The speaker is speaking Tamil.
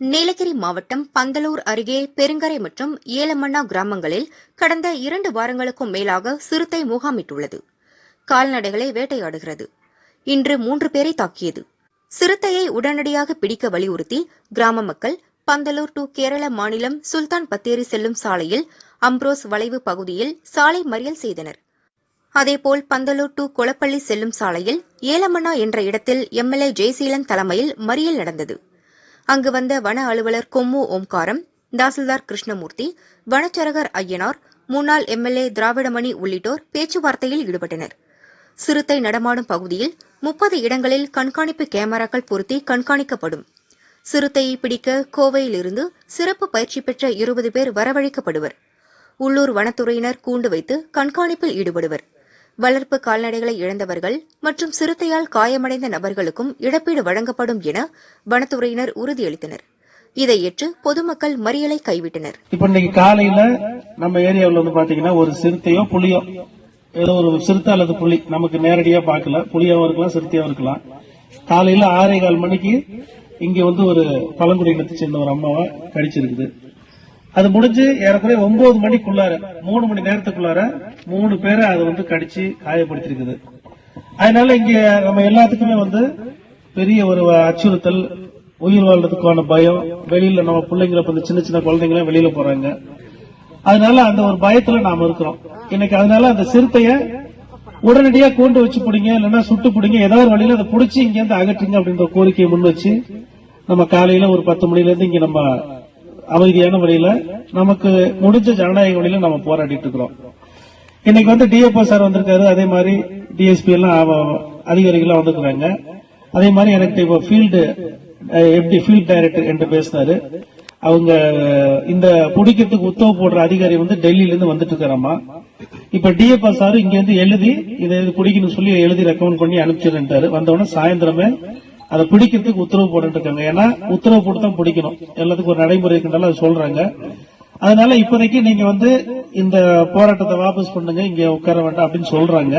நீலகிரி மாவட்டம் பந்தலூர் அருகே பெருங்கரை மற்றும் ஏலமண்ணா கிராமங்களில் கடந்த இரண்டு வாரங்களுக்கும் மேலாக சிறுத்தை முகாமிட்டுள்ளது. கால்நடைகளை வேட்டையாடுகிறது. இன்று மூன்று பேரை தாக்கியது. சிறுத்தையை உடனடியாக பிடிக்க வலியுறுத்தி கிராம மக்கள் பந்தலூர் டு கேரள மாநிலம் சுல்தான் பத்தேரி செல்லும் சாலையில் அம்ப்ரோஸ் வளைவு பகுதியில் சாலை மறியல் செய்தனர். அதேபோல் பந்தலூர் டு கொளப்பள்ளி செல்லும் சாலையில் ஏலமண்ணா என்ற இடத்தில் எம்எல்ஏ ஜெயசீலன் தலைமையில் மறியல் நடந்தது. அங்கு வந்த வன அலுவலர் கொம்மு ஓம்காரம் தாசில்தார் கிருஷ்ணமூர்த்தி வனச்சரகர் ஐயனார் முன்னாள் எம்எல்ஏ திராவிடமணி உள்ளிட்டோர் பேச்சுவார்த்தையில் ஈடுபட்டனர். சிறுத்தை நடமாடும் பகுதியில் முப்பது இடங்களில் கண்காணிப்பு கேமராக்கள் பொருத்தி கண்காணிக்கப்படும். சிறுத்தையை பிடிக்க கோவையிலிருந்து சிறப்பு பயிற்சி பெற்ற இருபது பேர் வரவழைக்கப்படுவர். உள்ளூர் வனத்துறையினர் கூண்டு வைத்து கண்காணிப்பில் ஈடுபடுவர். வளர்ப்பு கால்நடைகளை இழந்தவர்கள் மற்றும் சிறுத்தையால் காயமடைந்த நபர்களுக்கும் இழப்பீடு வழங்கப்படும் என வனத்துறையினர் உறுதியளித்தனர். இதை ஏற்று பொதுமக்கள் மறியலை கைவிட்டனர். இப்ப இன்னைக்கு காலையில நம்ம ஏரியாவில் வந்து பாத்தீங்கன்னா ஒரு சிறுத்தையோ புலியோ ஏதோ ஒரு சிறுத்தை அல்லது புலி நமக்கு நேரடியா பார்க்கல. புலியாவும் இருக்கலாம் சிறுத்தையாவும் இருக்கலாம். காலையில ஆறே கால் மணிக்கு இங்க வந்து ஒரு பழங்குடியினத்தை சேர்ந்த ஒரு அம்மாவை கடிச்சிருக்குது. அது முடிஞ்சு ஏறக்குறைய ஒன்பது மணிக்குள்ளார மூணு மணி நேரத்துக்குள்ளார மூணு பேரை அதை வந்து கடிச்சு காயப்படுத்திருக்குது. அதனால இங்க நம்ம எல்லாத்துக்குமே வந்து பெரிய ஒரு அச்சுறுத்தல் உயிர் வாழ்றதுக்கான பயம் வெளியில நம்ம பிள்ளைங்களை வந்து சின்ன சின்ன குழந்தைங்களாம் வெளியில போறாங்க. அதனால அந்த ஒரு பயத்துல நாம இருக்கிறோம். இன்னைக்கு அதனால அந்த சிறுத்தைய உடனடியா கூண்டு வச்சு பிடிங்க இல்லைன்னா சுட்டு பிடிங்க ஏதாவது ஒரு வழியில அதை பிடிச்சி இங்க இருந்து அகற்றுங்க அப்படின்ற கோரிக்கையை முன் வச்சு நம்ம காலையில ஒரு பத்து மணில இருந்து இங்க நம்ம அமைதியான வழியில நமக்கு முடிஞ்ச ஜனநாயக வழியில நம்ம போராடிட்டு இருக்கிறோம். இன்னைக்கு வந்து டிஎப்ஓ சார் வந்திருக்காரு அதே மாதிரி டிஎஸ்பி எல்லாம் அவ- அதிகாரிகள் அதே மாதிரி எனக்கு இப்போ ஃபீல்டு எப்படி ஃபீல்ட் டைரக்டர் என்று பேசினாரு. அவங்க இந்த பிடிக்கிறதுக்கு உத்தரவு போடுற அதிகாரி வந்து டெல்லியில இருந்து வந்துட்டு இருக்காராமா இப்ப டிஎப்ஓ சார் இங்க இருந்து எழுதி இதை இது பிடிக்கணும்னு சொல்லி எழுதி ரெக்கமெண்ட் பண்ணி அனுப்பிச்சிருந்தாரு வந்தவொடனே சாயந்தரமே அதை பிடிக்கிறதுக்கு உத்தரவு போட்டு இருக்காங்க ஏன்னா உத்தரவு போட்டு தான் பிடிக்கணும். எல்லாத்துக்கும் ஒரு நடைமுறை இருக்குனால அது சொல்றாங்க. அதனால இப்போதைக்கு நீங்க வந்து இந்த போராட்டத்தை வாபஸ் பண்ணுங்க இங்க உட்கார வேண்டாம் அப்படின்னு சொல்றாங்க.